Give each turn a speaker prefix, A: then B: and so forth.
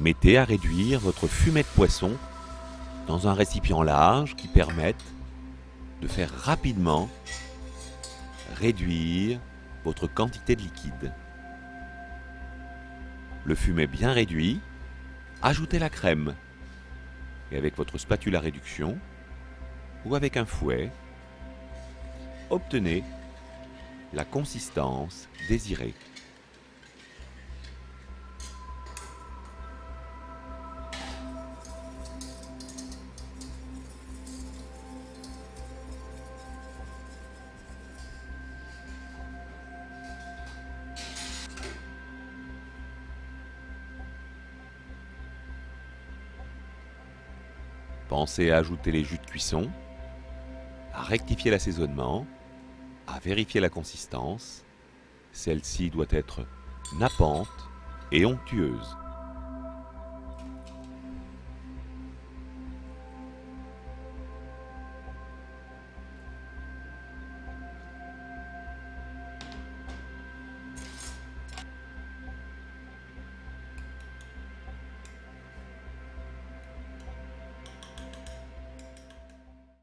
A: Mettez à réduire votre fumée de poisson dans un récipient large qui permette de faire rapidement réduire votre quantité de liquide. Le fumet bien réduit, ajoutez la crème et avec votre spatule à réduction ou avec un fouet, obtenez la consistance désirée. Pensez à ajouter les jus de cuisson, à rectifier l'assaisonnement, à vérifier la consistance. Celle-ci doit être nappante et onctueuse.